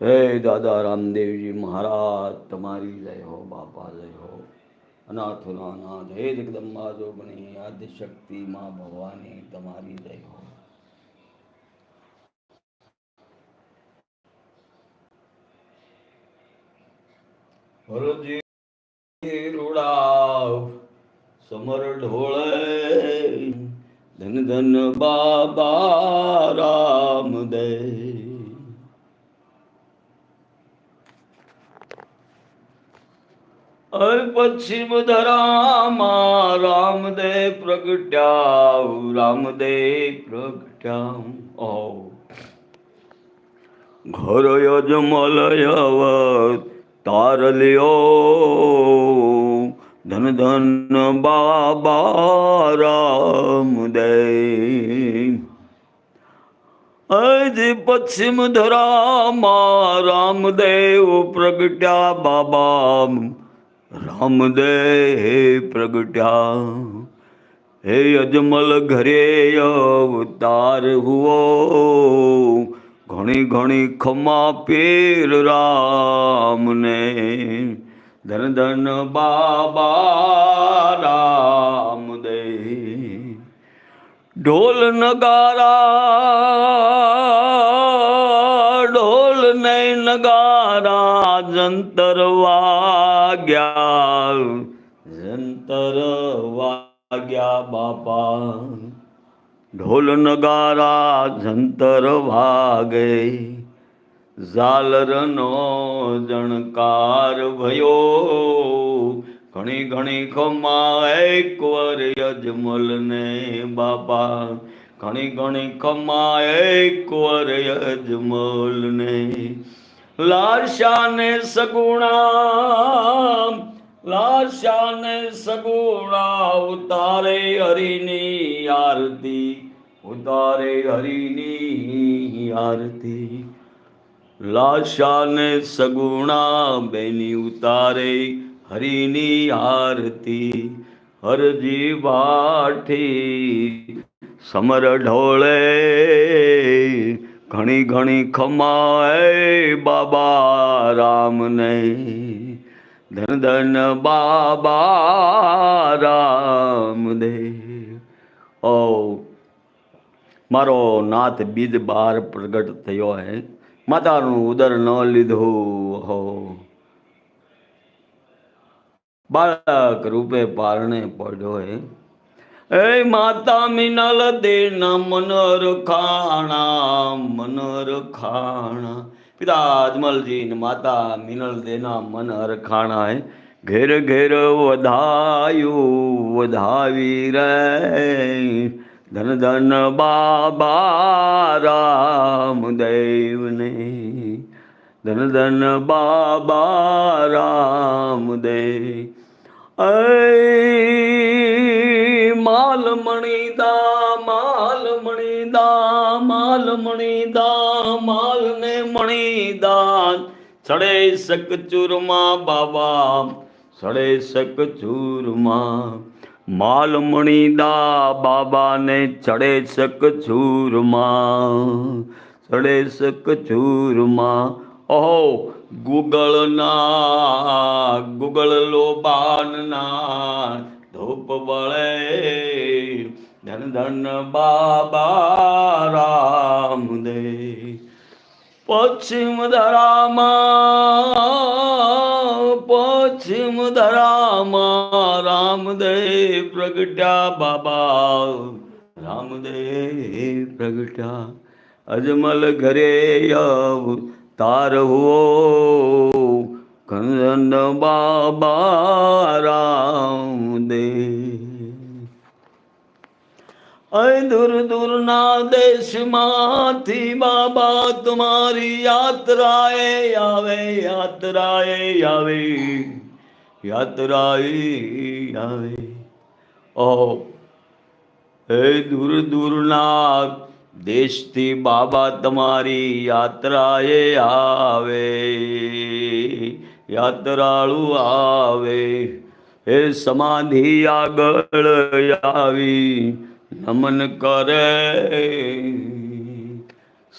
હે દાદા રામદેવજી મહારાજ તમારી જય હો બાપા જય હો અનાથોના અનાથ હે જગદંબા જોગણી આદ્ય શક્તિ માં ભવાની તમારી જય હો હરજી રૂડાવ સમર ઢોળે ધન ધન બાબા રામદે પશ્ચિમ ધરામાં રામદેવ પ્રગટ્યા રામદેવ પ્રગટ્યા ઓ ઘર યજમલયવત તારલ્યો ધન ધન બાબા રામદેવ અજ પશ્ચિમ ધરામાં રામદેવ પ્રગટ્યા બાબા રામદેવ પ્રગટ્યા. હે અજમલ ઘરે અવતાર હુઓ, ઘણી ઘણી ખમા પેર રામને. ધન ધન બાબા રામદેવ ઢોલ નગારા, ઢોલ ને નગારા, જંતર વાગ્યા. જંતર વાગ્યા બાપા. ઢોલ નગારા જંતર વાગે. ઝાલરનો જણકાર ભયો. ઘણી ઘણી ખમા એકવાર યજમલ ને બાપા ઘણી ઘણી ખમા એકવાર યજમલ ને લાશા ને સગુણા લાશા ને સગુણા ઉતારે હરિની આરતી, ઉતારે હરિની આરતી. લાશા ને સગુણા બેની ઉતારે હરિની આરતી. હરજી વાઠી, સમર ઢોળે, ઘણી ઘણી ખમાય બાબા રામને. ધન ધન બાબા રામદેવ ઓ, મારો નાથ બીજ બાર પ્રગટ થયો હે. માતાનું ઉદર ન લીધું બાળક રૂપે પારણે પડ્યો હે. એ માતા મિનલ દેના મનર ખાણા મનર ખાણા. પિતા અજમલજી ને માતા મિનલ દેના મન હરખાણા હે. ઘેર ઘેર વધાયું, વધાવી રે ધન ધન બાબા રામ દેવને ધન ધન બાબા રામ દે માલમણી દા માલમણી દા માલમણી દા માલને મણી દાન સડે સક ચૂરમાં બાબા સડે સક ચૂરમાં માલમણીદા બાબાને ચડે શક ચૂરમાં, ચડે શક ચૂરમાં. ઓહો, ગુગળના, ગુગળ લોબાનના, ધૂપ વળે ધન ધન બાબા રામ દે પશ્ચિમ ધરામાં પશ્ચિમ ધરામાં રામદેવ પ્રગટ્યા બાબા. રામદેવ પ્રગટ્યા. અજમલ ઘરે તાર હો કંદન બાબા રામદેવ. અય દૂર દૂરના દેશમાંથી બાબા, તમારી યાત્રાએ આવે યાત્રાએ આવે. યાત્રાએ આવે. ઓ હે દૂર દૂરના દેશથી બાબા તમારી યાત્રાએ આવે. યાત્રાળુ આવે. હે સમાધિ આગળ આવી. નમન કરે.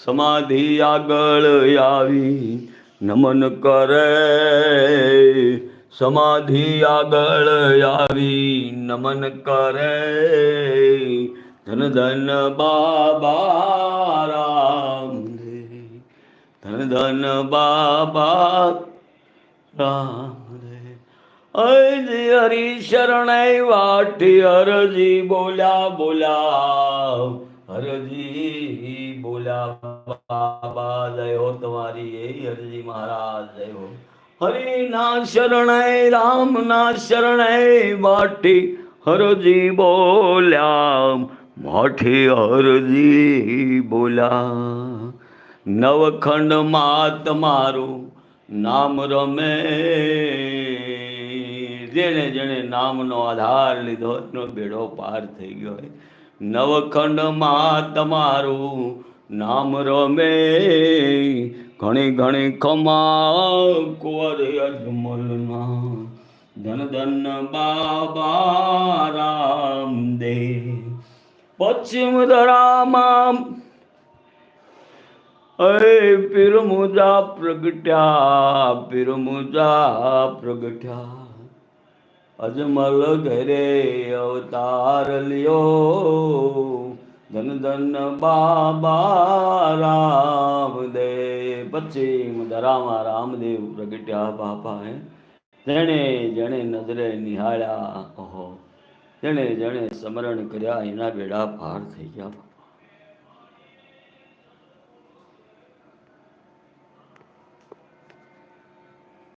સમાધિ આગળ આવી. નમન કરે. સમાધિ આગળ આવી નમન કરે. ધન ધન બાબા રામ ધન ધન બાબા રામ અજી હરી શરણાઈ વાટી હરજી બોલ્યા બોલ્યા હરજી બોલ્યા, બાબા, જય હો તમારી, એ હરજી મહારાજ, જય. હો હરિ ના શરણાઈ રામ ના શરણાઈ વાટી હરજી બોલ્યા માઠી હરજી બોલ્યા નવખંડ માત તમારું નામ રમે. જેણે જેણે નામનો આધાર લીધો એનો બેડો પાર થઈ ગયો હોય. નવખંડમાં તમારું નામ રમે. ઘણી ઘણી ખમા કુંવર અજમલના. ધન ધન બાબા રામદેવ. પશ્ચિમ ધરામાં અરે પીર મુજા પ્રગટ્યા પીર મુજા પ્રગટ્યા. અજમલ ઘરે અવતાર લ્યો. ધન ધન બાબા રામદેવ. પશ્ચિમ દરામાં રામદેવ પ્રગટ્યા બાપા હે જેણે જેણે નજરે નિહાળ્યા ઓહો જેણે જેણે સ્મરણ કર્યા એના બેડા પાર થઈ ગયા